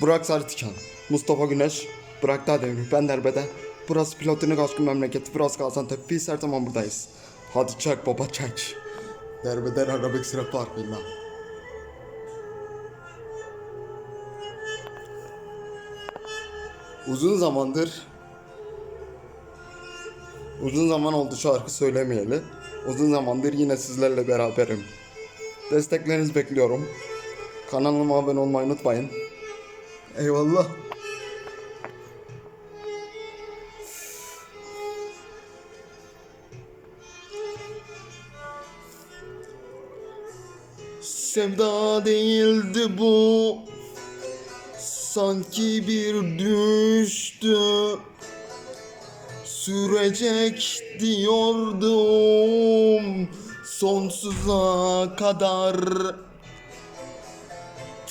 Burak Sarıtikan, Mustafa Güneş, Burak Dağdemir, ben Derbede. Burası Platonik Aşkın Memleketi, burası Gaziantep. Biz her zaman buradayız. Hadi çek baba çek. Derbeder Arabik Sıra Parkı'yla. Uzun zamandır Uzun zaman oldu şarkı söylemeyeli. Uzun zamandır yine sizlerle beraberim. Desteklerinizi bekliyorum. Kanalıma abone olmayı unutmayın. Eyvallah. Sevda değildi bu. Sanki bir düştü. Sürecek diyordum sonsuza kadar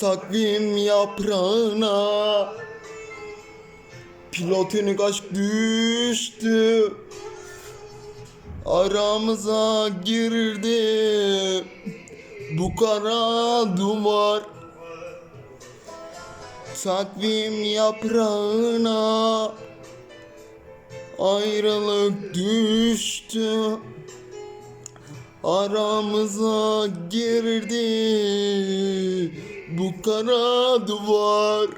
Takvim yaprağına. Platonik aşk düştü. Aramıza girdi. Bu kara duvar. Takvim yaprağına. Ayrılık düştü. Aramıza girdi Bu kara duvar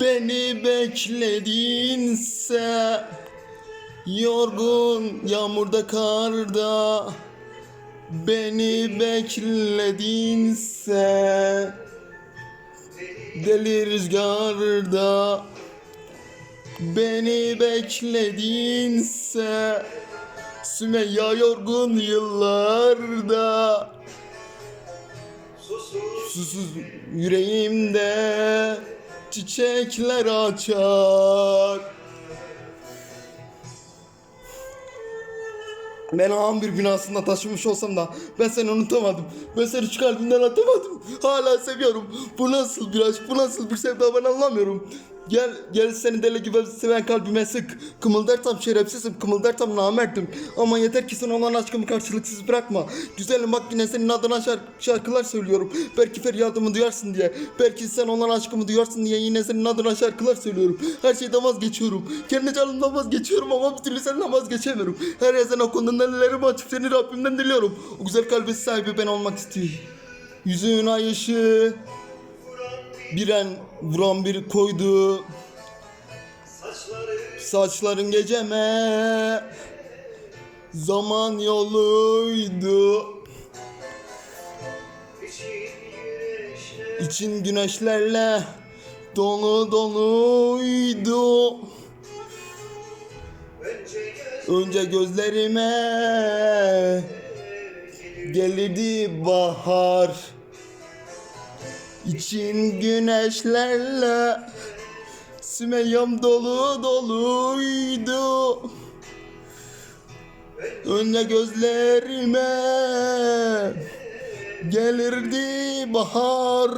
Beni bekledinse Yorgun yağmurda karda. Beni bekledinse Deli rüzgarda Beni bekledinse Sümeyya yorgun yıllarda. Susuz yüreğimde Çiçekler açar Ben ağam bir binasında taşımış olsam da ben seni unutamadım. Ben seni şu kalbimden atamadım. Hala seviyorum. Bu nasıl bir aşk, bu nasıl bir sevda ben anlamıyorum. Gel, gel seni deli gibi seven kalbime sık. Kımıldarsam şerefsizim, kımıldarsam namertim. Ama yeter ki sana olan aşkımı karşılıksız bırakma. Güzelim bak yine senin adına şark- şarkılar söylüyorum. Belki feryadımı duyarsın diye. Belki sen olan aşkımı duyarsın diye yine senin adına şarkılar söylüyorum. Her şeyden vazgeçiyorum. Kendi canımdan vazgeçiyorum ama bir türlü senden vazgeçemiyorum. Her ezan okunduğunda ellerimi açıp seni Rabbimden diliyorum. O güzel kalbin sahibi ben olmak istiyorum. Yüzün ay ışığı Biren vuran bir koydu Saçların geceme Zaman yoluydu İçin güneşlerle Dolu doluydu Önce gözlerime Gelirdi bahar. İçin güneşlerle Sümeyyam dolu doluydu. Önce gözlerime Gelirdi bahar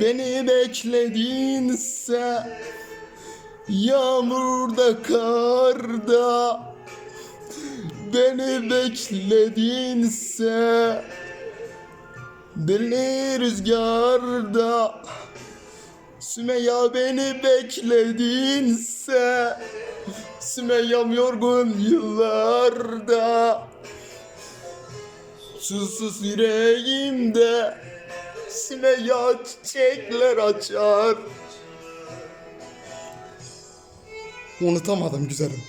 Beni bekledinse Yağmurda karda Beni bekledinse Deli rüzgarda Sümeyya beni bekledinse Sümeyyam yorgun yıllarda Susuz yüreğimde Sümeyya çiçekler açar Unutamadım güzelim.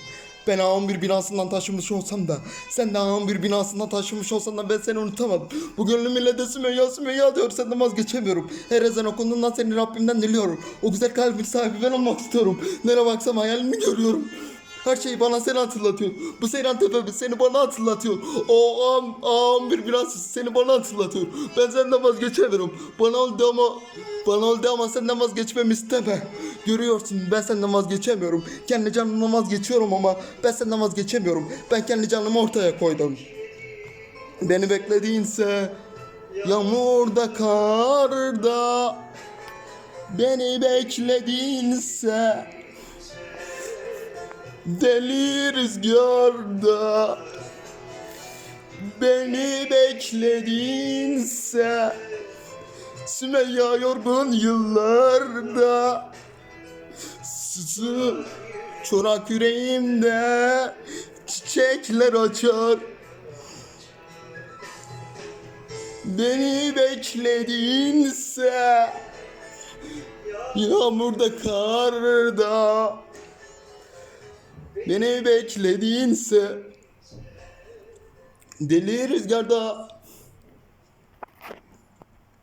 Ben ağın bir binasından taşınmış olsam da sen de ağın bir binasından taşınmış olsan da ben seni unutamadım. Bu gönlüm ile de Sümeyya Sümeyya diyor senden vazgeçemiyorum. Her ezan okunduğundan seni Rabbimden diliyorum. O güzel kalbin sahibi ben olmak istiyorum. Nereye baksam hayalini görüyorum. Her şey bana seni hatırlatıyor. Bu Seyran Tepe'mi seni bana hatırlatıyor. O ağam, ağam bir binası seni bana hatırlatıyor. Ben senden vazgeçemiyorum. Bana oldu ama bana oldu ama senden vazgeçmemi isteme. Görüyorsun ben senden vazgeçemiyorum. Kendi canımdan vazgeçiyorum ama ben senden vazgeçemiyorum. Ben kendi canımı ortaya koydum. Beni beklediğinse Yağmurda karda Beni bekledinse Deli rüzgarda Beni bekledinse Sümeyya yorgun yıllarda. Sızı çorak yüreğimde Çiçekler açar. Beni bekledinse Yağmurda karda Beni bekledinse Deli rüzgarda